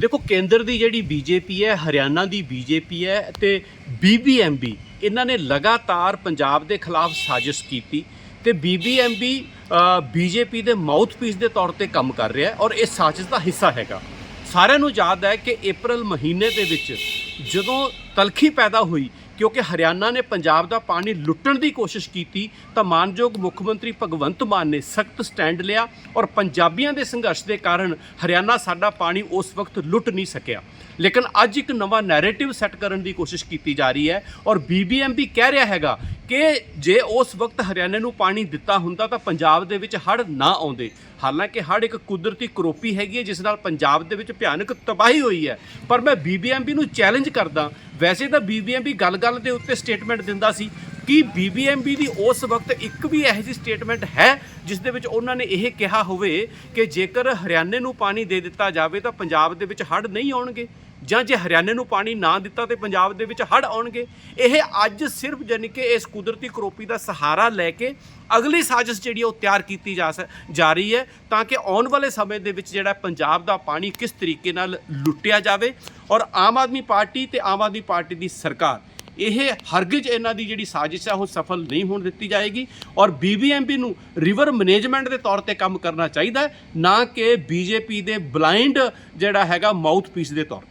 ਦੇਖੋ, ਕੇਂਦਰ ਦੀ ਜਿਹੜੀ ਬੀਜੇਪੀ ਹੈ, ਹਰਿਆਣਾ ਦੀ ਬੀਜੇਪੀ ਹੈ ਤੇ ਬੀਬੀਐਮਬੀ, ਇਹਨਾਂ ਨੇ ਲਗਾਤਾਰ ਪੰਜਾਬ ਦੇ ਖਿਲਾਫ ਸਾਜ਼ਿਸ਼ ਕੀਤੀ ਤੇ ਬੀਬੀਐਮਬੀ ਬੀਜੇਪੀ ਦੇ ਮਾਊਥਪੀਸ ਦੇ ਤੌਰ ਤੇ ਕੰਮ ਕਰ ਰਿਹਾ ਹੈ ਔਰ ਇਹ ਸਾਜ਼ਿਸ਼ ਦਾ ਹਿੱਸਾ ਹੈਗਾ। ਸਾਰਿਆਂ ਨੂੰ ਯਾਦ ਹੈ ਕਿ April ਮਹੀਨੇ ਦੇ ਵਿੱਚ ਜਦੋਂ ਤਲਖੀ ਪੈਦਾ ਹੋਈ ਕਿਉਂਕਿ ਹਰਿਆਣਾ ਨੇ ਪੰਜਾਬ ਦਾ ਪਾਣੀ ਲੁੱਟਣ ਦੀ ਕੋਸ਼ਿਸ਼ ਕੀਤੀ, ਤਾਂ ਮਾਨਯੋਗ ਮੁੱਖ ਮੰਤਰੀ ਭਗਵੰਤ ਮਾਨ ਨੇ ਸਖਤ ਸਟੈਂਡ ਲਿਆ ਔਰ ਪੰਜਾਬੀਆਂ ਦੇ ਸੰਘਰਸ਼ ਦੇ ਕਾਰਨ ਹਰਿਆਣਾ ਸਾਡਾ ਪਾਣੀ ਉਸ ਵਕਤ ਲੁੱਟ ਨਹੀਂ ਸਕਿਆ। ਲੇਕਿਨ ਅੱਜ ਇੱਕ ਨਵਾਂ ਨੈਰੇਟਿਵ ਸੈੱਟ ਕਰਨ ਦੀ ਕੋਸ਼ਿਸ਼ ਕੀਤੀ ਜਾ ਰਹੀ ਹੈ ਔਰ ਬੀਬੀਐਮਬੀ ਕਹਿ ਰਿਹਾ ਹੈਗਾ ਕਿ ਜੇ ਉਸ ਵਕਤ ਹਰਿਆਣੇ ਨੂੰ ਪਾਣੀ ਦਿੱਤਾ ਹੁੰਦਾ ਤਾਂ ਪੰਜਾਬ ਦੇ ਵਿੱਚ ਹੜ੍ਹ ਨਾ ਆਉਂਦੇ। ਹਾਲਾਂਕਿ ਹੜ੍ਹ ਇੱਕ ਕੁਦਰਤੀ ਕਰੋਪੀ ਹੈਗੀ ਹੈ, ਜਿਸ ਨਾਲ ਪੰਜਾਬ ਦੇ ਵਿੱਚ ਭਿਆਨਕ ਤਬਾਹੀ ਹੋਈ ਹੈ। ਪਰ ਮੈਂ ਬੀਬੀਐਮਬੀ ਨੂੰ ਚੈਲੰਜ ਕਰਦਾ, ਵੈਸੇ ਤਾਂ ਬੀਬੀਐਮਬੀ ਗੱਲ-ਗੱਲ ਦੇ ਉੱਤੇ ਸਟੇਟਮੈਂਟ ਦਿੰਦਾ ਸੀ ਕਿ ਬੀਬੀਐਮਬੀ ਦੀ ਉਸ ਵਕਤ ਇੱਕ ਵੀ ਇਹੋ ਜਿਹੀ ਸਟੇਟਮੈਂਟ ਹੈ, ਜਿਸ ਦੇ ਵਿੱਚ ਉਹਨਾਂ ਨੇ ਇਹ ਕਿਹਾ ਹੋਵੇ ਕਿ ਜੇਕਰ ਹਰਿਆਣੇ ਨੂੰ ਪਾਣੀ ਦੇ ਦਿੱਤਾ ਜਾਵੇ ਤਾਂ ਪੰਜਾਬ ਦੇ ਵਿੱਚ ਹੜ੍ਹ ਨਹੀਂ ਆਉਣਗੇ। ਜਾਂ ਜੇ ਹਰਿਆਣੇ ਨੂੰ ਪਾਣੀ ਨਾ ਦਿੱਤਾ ਤੇ ਪੰਜਾਬ ਦੇ ਵਿੱਚ ਹੜ੍ਹ ਆਉਣਗੇ, ਇਹ ਅੱਜ ਸਿਰਫ ਜਾਨੀ ਕਿ ਇਸ ਕੁਦਰਤੀ ਕਰੋਪੀ ਦਾ ਸਹਾਰਾ ਲੈ ਕੇ ਅਗਲੀ ਸਾਜ਼ਿਸ਼ ਜਿਹੜੀ ਉਹ ਤਿਆਰ ਕੀਤੀ ਜਾ ਸ- ਜਾ ਰਹੀ ਹੈ, ਤਾਂ ਕਿ ਆਉਣ ਵਾਲੇ ਸਮੇਂ ਦੇ ਵਿੱਚ ਜਿਹੜਾ ਪੰਜਾਬ ਦਾ ਪਾਣੀ ਕਿਸ ਤਰੀਕੇ ਨਾਲ ਲੁੱਟਿਆ ਜਾਵੇ ਔਰ ਆਮ ਆਦਮੀ ਪਾਰਟੀ ਤੇ ਆਮ ਆਦਮੀ ਪਾਰਟੀ ਦੀ ਸਰਕਾਰ, ਇਹ ਹਰਗਿਜ਼ ਇਹਨਾਂ ਦੀ ਜਿਹੜੀ ਸਾਜ਼ਿਸ਼ ਹੈ ਉਹ ਸਫਲ ਨਹੀਂ ਹੋਣ ਦਿੱਤੀ ਜਾਏਗੀ ਔਰ ਬੀਬੀਐਮਬੀ ਨੂੰ ਰਿਵਰ ਮੈਨੇਜਮੈਂਟ ਦੇ ਤੌਰ ਤੇ ਕੰਮ ਕਰਨਾ ਚਾਹੀਦਾ ਨਾ ਕਿ ਬੀਜੇਪੀ ਦੇ ਬਲਾਈਂਡ ਜਿਹੜਾ ਹੈਗਾ ਮਾਊਥਪੀਸ ਦੇ ਤੌਰ